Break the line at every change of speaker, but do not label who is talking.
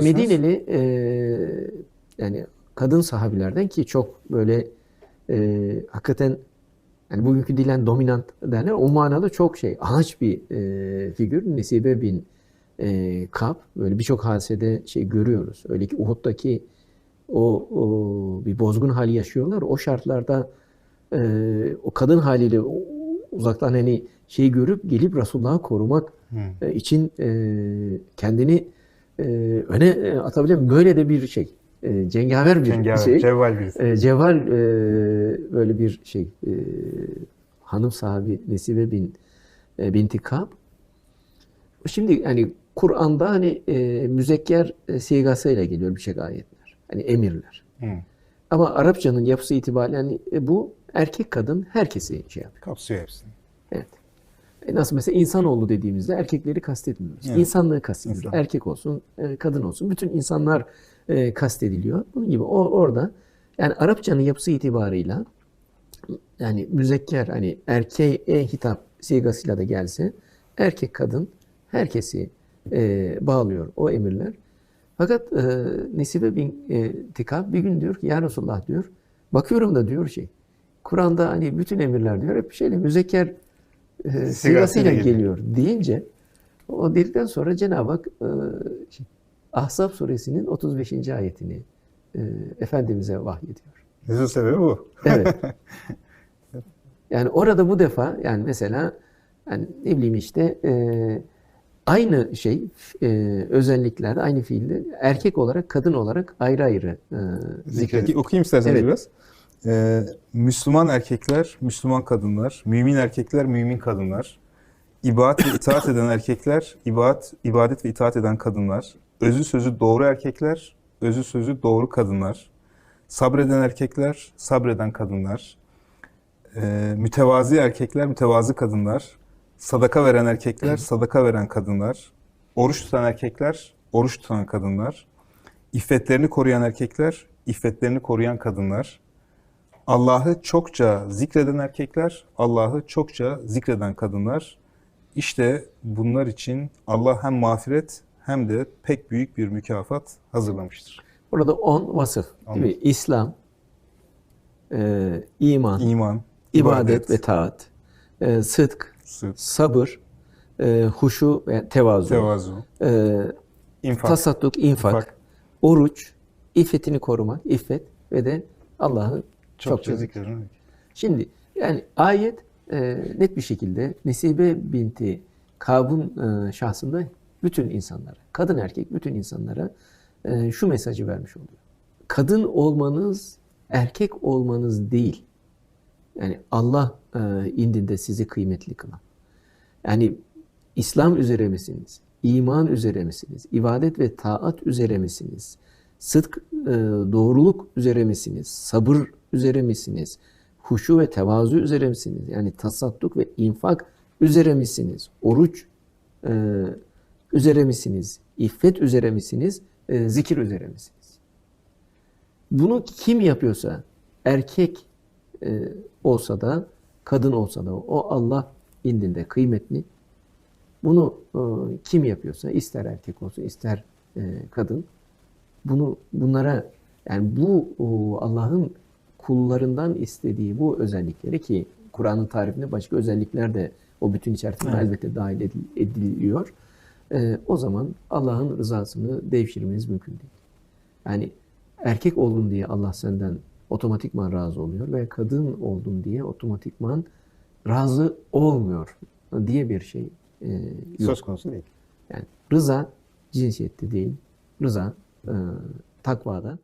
görüyorsunuz?
Medineli e, yani kadın sahabilerden ki çok böyle e, hakikaten yani bugünkü dilen dominant derler. O manada çok şey anaç bir e, figür. Nesibe bin e, Kab. Böyle birçok hadisede şey görüyoruz. Öyle ki Uhud'daki o, o bir bozgun hali yaşıyorlar. O şartlarda e, o kadın haliyle o- uzaktan hani şeyi görüp gelip Resulullah'ı korumak e, için e, kendini e, öne atabilen böyle de bir şey. E, cengaver bir
Cengaver,
şey.
cevval birisi.
E, Cevval e, böyle bir şey e, hanım sahibi Nesibe bin e, binti Kab. Şimdi yani Kur'an'da hani e, müzekker e, sigasıyla geliyor birçok ayetler. Hani emirler.
Hı.
Ama Arapçanın yapısı itibariyle hani, e, bu erkek kadın herkesi şey yapıyor.
Kapsıyor hepsini.
Evet. E, Nasıl mesela insanoğlu dediğimizde erkekleri kastetmiyoruz.
Evet.
İnsanlığı kastediyoruz.
İnsan.
Erkek olsun, e, kadın olsun. Bütün insanlar e, kastediliyor. Bunun gibi o orada yani Arapçanın yapısı itibarıyla yani müzekker hani erkeğe hitap sigasıyla da gelse erkek kadın herkesi e, bağlıyor o emirler. Fakat e, Nesibe bin e, Tikab bir gün diyor ki ya Resulullah diyor bakıyorum da diyor şey Kur'an'da hani bütün emirler diyor hep şeyle müzekker e, sigasıyla
geliyor.
deyince o dedikten sonra Cenab-ı Hak e, şey, Ahzab suresinin 35. ayetini e, Efendimiz'e vahyediyor.
Nüzul sebebi bu.
Evet. Yani orada bu defa yani mesela yani ne bileyim işte e, aynı şey e, özelliklerde aynı fiilde erkek olarak kadın olarak ayrı ayrı e, zikrediyor.
Okuyayım isterseniz
Evet.
biraz. Ee, Müslüman erkekler, Müslüman kadınlar, mümin erkekler, mümin kadınlar, ibadet ve itaat eden erkekler, ibadet, ibadet ve itaat eden kadınlar, özü sözü doğru erkekler, özü sözü doğru kadınlar, sabreden erkekler, sabreden kadınlar, ee, mütevazi erkekler, mütevazı kadınlar, sadaka veren erkekler, sadaka veren kadınlar, oruç tutan erkekler, oruç tutan kadınlar, İffetlerini koruyan erkekler, iffetlerini koruyan kadınlar, Allah'ı çokça zikreden erkekler, Allah'ı çokça zikreden kadınlar. İşte bunlar için Allah hem mağfiret hem de pek büyük bir mükafat hazırlamıştır.
Burada 10 vasıf. Değil mi? İslam, e, iman,
İman,
ibadet, ve taat, e, sıdk,
sıdk,
sabır, e, huşu ve tevazu,
tevazu,
e,
infak,
tasadduk, infak,
infak.
oruç, iffetini korumak, iffet ve de Allah'ı
çokça
çokça
zikreden.
Şimdi yani ayet e, net bir şekilde Nesibe binti Kab'ın e, şahsında bütün insanlara, kadın erkek bütün insanlara e, şu mesajı vermiş oluyor. Kadın olmanız erkek olmanız değil. Yani Allah e, indinde sizi kıymetli kılan. Yani İslam üzere misiniz? İman üzere misiniz? İbadet ve taat üzere misiniz? Sıdk, e, doğruluk üzere misiniz? Sabır üzere misiniz? Huşu ve tevazu üzere misiniz? Yani tasadduk ve infak üzere misiniz? Oruç e, üzere misiniz? İffet üzere misiniz? E, zikir üzere misiniz? Bunu kim yapıyorsa erkek e, olsa da kadın olsa da o Allah indinde kıymetli. Bunu e, kim yapıyorsa ister erkek olsun ister e, kadın bunu bunlara yani bu Allah'ın kullarından istediği bu özellikleri ki Kur'an'ın tarifinde başka özellikler de o bütün içerisinde
Evet.
elbette dahil edil- ediliyor. E, o zaman Allah'ın rızasını devşirmeniz mümkün değil. Yani erkek oldun diye Allah senden otomatikman razı oluyor ve kadın oldun diye otomatikman razı olmuyor diye bir şey e, yok.
Söz konusu değil.
Yani rıza cinsiyette değil, rıza e, takvada.